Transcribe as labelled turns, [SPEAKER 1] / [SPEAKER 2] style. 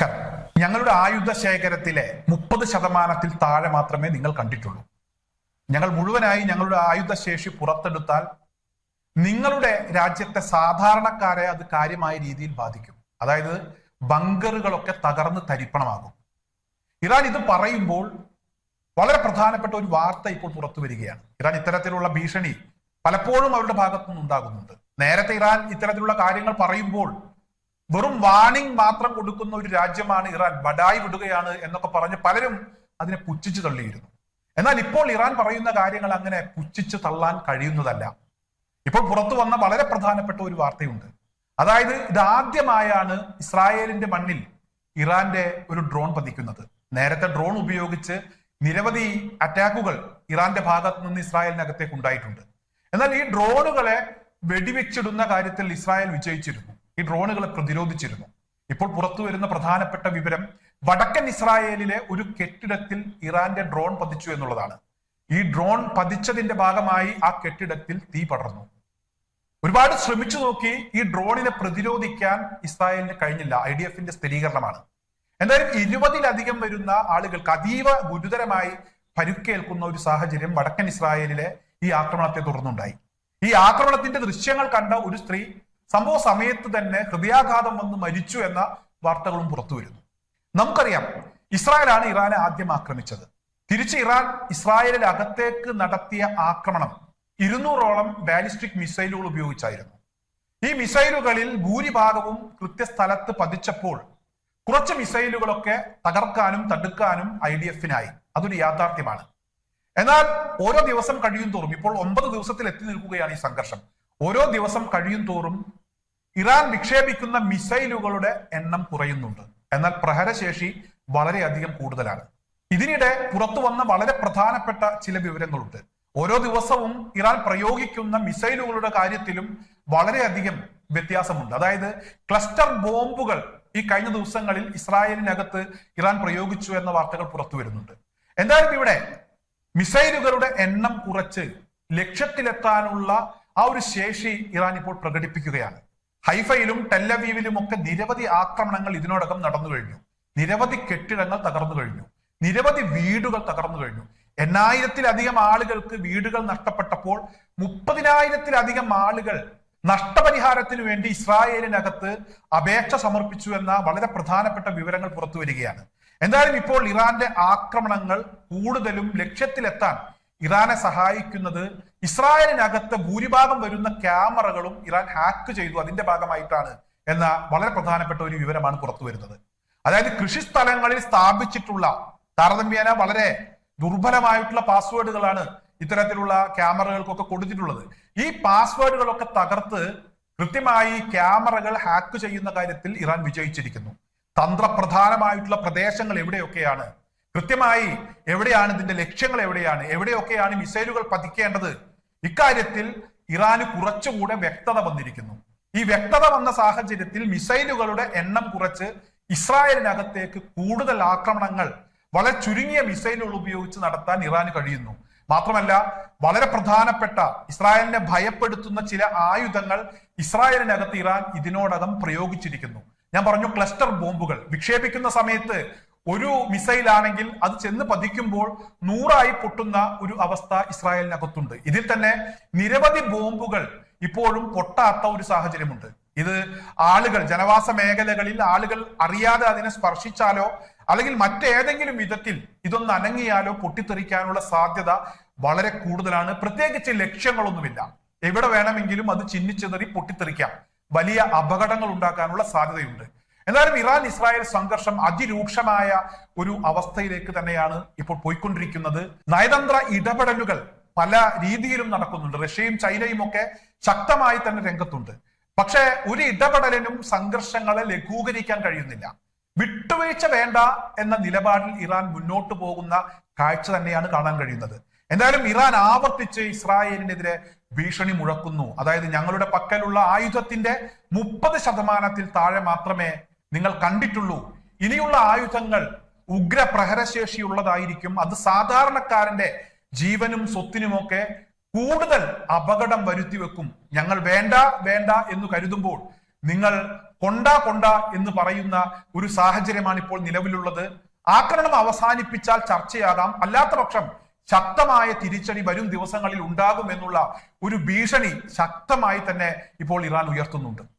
[SPEAKER 1] നമസ്കാരം. ഞങ്ങളുടെ ആയുധ ശേഖരത്തിലെ മുപ്പത് ശതമാനത്തിൽ താഴെ മാത്രമേ നിങ്ങൾ കണ്ടിട്ടുള്ളൂ. ഞങ്ങൾ മുഴുവനായി ഞങ്ങളുടെ ആയുധ ശേഷി പുറത്തെടുത്താൽ നിങ്ങളുടെ രാജ്യത്തെ സാധാരണക്കാരെ അത് കാര്യമായ രീതിയിൽ ബാധിക്കും. അതായത് ബങ്കറുകളൊക്കെ തകർന്ന് തരിപ്പണമാകും. ഇറാൻ ഇത് പറയുമ്പോൾ വളരെ പ്രധാനപ്പെട്ട ഒരു വാർത്ത ഇപ്പോൾ പുറത്തു വരികയാണ്. ഇറാൻ ഇത്തരത്തിലുള്ള ഭീഷണി പലപ്പോഴും അവരുടെ ഭാഗത്തു നിന്നുണ്ടാകുന്നുണ്ട് നേരത്തെ ഇറാൻ ഇത്തരത്തിലുള്ള കാര്യങ്ങൾ പറയുമ്പോൾ വെറും വാണിംഗ് മാത്രം കൊടുക്കുന്ന ഒരു രാജ്യമാണ് ഇറാൻ. ബഡായി വിടുകയാണ് എന്നൊക്കെ പറഞ്ഞ് പലരും അതിനെ പുച്ഛിച്ചു തള്ളിയിരുന്നു. എന്നാൽ ഇപ്പോൾ ഇറാൻ പറയുന്ന കാര്യങ്ങൾ അങ്ങനെ പുച്ഛിച്ചു തള്ളാൻ കഴിയുന്നതല്ല. ഇപ്പോൾ പുറത്തു വന്ന വളരെ പ്രധാനപ്പെട്ട ഒരു വാർത്തയുണ്ട്. അതായത് ഇതാദ്യമായാണ് ഇസ്രായേലിന്റെ മണ്ണിൽ ഇറാന്റെ ഒരു ഡ്രോൺ പതിക്കുന്നത്. നേരത്തെ ഡ്രോൺ ഉപയോഗിച്ച് നിരവധി അറ്റാക്കുകൾ ഇറാന്റെ ഭാഗത്ത് നിന്ന് ഇസ്രായേലിനകത്തേക്ക് ഉണ്ടായിട്ടുണ്ട്. എന്നാൽ ഈ ഡ്രോണുകളെ വെടിവെച്ചിടുന്ന കാര്യത്തിൽ ഇസ്രായേൽ വിജയിച്ചിരുന്നു. ഈ ഡ്രോണുകളെ പ്രതിരോധിച്ചിരുന്നു. ഇപ്പോൾ പുറത്തു വരുന്ന പ്രധാനപ്പെട്ട വിവരം വടക്കൻ ഇസ്രായേലിലെ ഒരു കെട്ടിടത്തിൽ ഇറാന്റെ ഡ്രോൺ പതിച്ചു എന്നുള്ളതാണ്. ഈ ഡ്രോൺ പതിച്ചതിന്റെ ഭാഗമായി ആ കെട്ടിടത്തിൽ തീ പടർന്നു. ഒരുപാട് ശ്രമിച്ചു നോക്കി ഈ ഡ്രോണിനെ പ്രതിരോധിക്കാൻ ഇസ്രായേലിന് കഴിഞ്ഞില്ല. ഐ ഡി എഫിന്റെ സ്ഥിരീകരണമാണ്. എന്തായാലും ഇരുപതിലധികം വരുന്ന ആളുകൾക്ക് അതീവ ഗുരുതരമായി പരുക്കേൽക്കുന്ന ഒരു സാഹചര്യം വടക്കൻ ഇസ്രായേലിലെ ഈ ആക്രമണത്തെ തുടർന്നുണ്ടായി. ഈ ആക്രമണത്തിന്റെ ദൃശ്യങ്ങൾ കണ്ട ഒരു സ്ത്രീ സംഭവ സമയത്ത് തന്നെ ഹൃദയാഘാതം വന്ന് മരിച്ചു എന്ന വാർത്തകളും പുറത്തു വരുന്നു. നമുക്കറിയാം ഇസ്രായേലാണ് ഇറാനെ ആദ്യം ആക്രമിച്ചത്. തിരിച്ച് ഇറാൻ ഇസ്രായേലിൽ അകത്തേക്ക് നടത്തിയ ആക്രമണം ഇരുന്നൂറോളം ബാലിസ്റ്റിക് മിസൈലുകൾ ഉപയോഗിച്ചായിരുന്നു. ഈ മിസൈലുകളിൽ ഭൂരിഭാഗവും കൃത്യസ്ഥലത്ത് പതിച്ചപ്പോൾ കുറച്ച് മിസൈലുകളൊക്കെ തകർക്കാനും തടുക്കാനും ഐ ഡി എഫിനായി. അതൊരു യാഥാർത്ഥ്യമാണ്. എന്നാൽ ഓരോ ദിവസം കഴിയും തോറും ഇപ്പോൾ ഒമ്പത് ദിവസത്തിൽ എത്തി നിൽക്കുകയാണ് ഈ സംഘർഷം. ഓരോ ദിവസം കഴിയും തോറും ഇറാൻ വിക്ഷേപിക്കുന്ന മിസൈലുകളുടെ എണ്ണം കുറയുന്നുണ്ട്. എന്നാൽ പ്രഹരശേഷി വളരെയധികം കൂടുതലാണ്. ഇതിനിടെ പുറത്തു വന്ന വളരെ പ്രധാനപ്പെട്ട ചില വിവരങ്ങളുണ്ട്. ഓരോ ദിവസവും ഇറാൻ പ്രയോഗിക്കുന്ന മിസൈലുകളുടെ കാര്യത്തിലും വളരെയധികം വ്യത്യാസമുണ്ട്. അതായത് ക്ലസ്റ്റർ ബോംബുകൾ ഈ കഴിഞ്ഞ ദിവസങ്ങളിൽ ഇസ്രായേലിനകത്ത് ഇറാൻ പ്രയോഗിച്ചു എന്ന വാർത്തകൾ പുറത്തു വരുന്നുണ്ട്. എന്തായാലും ഇവിടെ മിസൈലുകളുടെ എണ്ണം കുറച്ച് ലക്ഷ്യത്തിലെത്താനുള്ള ആ ഒരു ശേഷി ഇറാൻ ഇപ്പോൾ പ്രകടിപ്പിക്കുകയാണ്. ഹൈഫയിലും ടെല്ലവീവിലും ഒക്കെ നിരവധി ആക്രമണങ്ങൾ ഇതിനോടകം നടന്നു കഴിഞ്ഞു. നിരവധി കെട്ടിടങ്ങൾ തകർന്നു കഴിഞ്ഞു. നിരവധി വീടുകൾ തകർന്നു കഴിഞ്ഞു. എണ്ണായിരത്തിലധികം ആളുകൾക്ക് വീടുകൾ നഷ്ടപ്പെട്ടപ്പോൾ മുപ്പതിനായിരത്തിലധികം ആളുകൾ നഷ്ടപരിഹാരത്തിന് വേണ്ടി ഇസ്രായേലിനകത്ത് അപേക്ഷ സമർപ്പിച്ചു എന്ന വളരെ പ്രധാനപ്പെട്ട വിവരങ്ങൾ പുറത്തു വരികയാണ്. എന്തായാലും ഇപ്പോൾ ഇറാന്റെ ആക്രമണങ്ങൾ കൂടുതലും ലക്ഷ്യത്തിലെത്താൻ ഇറാനെ സഹായിക്കുന്നത് ഇസ്രായേലിനകത്ത് ഭൂരിഭാഗം വരുന്ന ക്യാമറകളും ഇറാൻ ഹാക്ക് ചെയ്തു അതിന്റെ ഭാഗമായിട്ടാണ് എന്ന വളരെ പ്രധാനപ്പെട്ട ഒരു വിവരമാണ് പുറത്തു വരുന്നത്. അതായത് കൃഷി സ്ഥലങ്ങളിൽ സ്ഥാപിച്ചിട്ടുള്ള താരതമ്യേന വളരെ ദുർബലമായിട്ടുള്ള പാസ്വേഡുകളാണ് ഇത്തരത്തിലുള്ള ക്യാമറകൾക്കൊക്കെ കൊടുത്തിട്ടുള്ളത്. ഈ പാസ്വേഡുകളൊക്കെ തകർത്ത് കൃത്യമായി ക്യാമറകൾ ഹാക്ക് ചെയ്യുന്ന കാര്യത്തിൽ ഇറാൻ വിജയിച്ചിരിക്കുന്നു. തന്ത്രപ്രധാനമായിട്ടുള്ള പ്രദേശങ്ങൾ എവിടെയൊക്കെയാണ്? കൃത്യമായി എവിടെയാണ് ഇതിന്റെ ലക്ഷ്യങ്ങൾ എവിടെയാണ്? എവിടെയൊക്കെയാണ് മിസൈലുകൾ പതിക്കേണ്ടത്? ഇക്കാര്യത്തിൽ ഇറാന് കുറച്ചുകൂടെ വ്യക്തത വന്നിരിക്കുന്നു. ഈ വ്യക്തത വന്ന സാഹചര്യത്തിൽ മിസൈലുകളുടെ എണ്ണം കുറച്ച് ഇസ്രായേലിനകത്തേക്ക് കൂടുതൽ ആക്രമണങ്ങൾ വളരെ ചുരുങ്ങിയ മിസൈലുകൾ ഉപയോഗിച്ച് നടത്താൻ ഇറാന് കഴിയുന്നു. മാത്രമല്ല വളരെ പ്രധാനപ്പെട്ട ഇസ്രായേലിനെ ഭയപ്പെടുത്തുന്ന ചില ആയുധങ്ങൾ ഇസ്രായേലിനകത്ത് ഇറാൻ ഇതിനോടകം പ്രയോഗിച്ചിരിക്കുന്നു. ഞാൻ പറഞ്ഞു ക്ലസ്റ്റർ ബോംബുകൾ. വിക്ഷേപിക്കുന്ന സമയത്ത് ഒരു മിസൈൽ ആണെങ്കിൽ അത് ചെന്ന് പതിക്കുമ്പോൾ നൂറായി പൊട്ടുന്ന ഒരു അവസ്ഥ ഇസ്രായേലിനകത്തുണ്ട്. ഇതിൽ തന്നെ നിരവധി ബോംബുകൾ ഇപ്പോഴും പൊട്ടാത്ത ഒരു സാഹചര്യമുണ്ട്. ഇത് ആളുകൾ ജനവാസ മേഖലകളിൽ ആളുകൾ അറിയാതെ അതിനെ സ്പർശിച്ചാലോ അല്ലെങ്കിൽ മറ്റേതെങ്കിലും വിധത്തിൽ ഇതൊന്ന് അനങ്ങിയാലോ പൊട്ടിത്തെറിക്കാനുള്ള സാധ്യത വളരെ കൂടുതലാണ്. പ്രത്യേകിച്ച് ലക്ഷ്യങ്ങളൊന്നുമില്ല. എവിടെ വേണമെങ്കിലും അത് ചിന്നിച്ചെതറി പൊട്ടിത്തെറിക്കാം. വലിയ അപകടങ്ങൾ ഉണ്ടാക്കാനുള്ള സാധ്യതയുണ്ട്. എന്നാലും ഇറാൻ ഇസ്രായേൽ സംഘർഷം അതിരൂക്ഷമായ ഒരു അവസ്ഥയിലേക്ക് തന്നെയാണ് ഇപ്പോൾ പോയിക്കൊണ്ടിരിക്കുന്നത്. നയതന്ത്ര ഇടപെടലുകൾ പല രീതിയിലും നടക്കുന്നുണ്ട്. റഷ്യയും ചൈനയും ഒക്കെ ശക്തമായി തന്നെ രംഗത്തുണ്ട്. പക്ഷേ ഒരു ഇടപെടലിനും സംഘർഷങ്ങളെ ലഘൂകരിക്കാൻ കഴിയുന്നില്ല. വിട്ടുവീഴ്ച വേണ്ട എന്ന നിലപാടിൽ ഇറാൻ മുന്നോട്ട് പോകുന്ന കാഴ്ച തന്നെയാണ് കാണാൻ കഴിയുന്നത്. എന്തായാലും ഇറാൻ ആവർത്തിച്ച് ഇസ്രായേലിനെതിരെ ഭീഷണി മുഴക്കുന്നു. അതായത് ഞങ്ങളുടെ പക്കലുള്ള ആയുധത്തിന്റെ മുപ്പത് ശതമാനത്തിൽ താഴെ മാത്രമേ നിങ്ങൾ കണ്ടിട്ടുള്ളൂ. ഇനിയുള്ള ആയുധങ്ങൾ ഉഗ്ര പ്രഹരശേഷിയുള്ളതായിരിക്കും അത് സാധാരണക്കാരന്റെ ജീവനും സ്വത്തിനുമൊക്കെ കൂടുതൽ അപകടം വരുത്തി വെക്കും ഞങ്ങൾ വേണ്ട വേണ്ട എന്ന് കരുതുമ്പോൾ നിങ്ങൾ കൊണ്ട കൊണ്ട എന്ന് പറയുന്ന ഒരു സാഹചര്യമാണ് ഇപ്പോൾ നിലവിലുള്ളത്. ആക്രമണം അവസാനിപ്പിച്ചാൽ ചർച്ചയാകാം. അല്ലാത്ത പക്ഷം ശക്തമായ തിരിച്ചടി വരും ദിവസങ്ങളിൽ ഉണ്ടാകുമെന്നുള്ള ഒരു ഭീഷണി ശക്തമായി തന്നെ ഇപ്പോൾ ഇറാൻ ഉയർത്തുന്നുണ്ട്.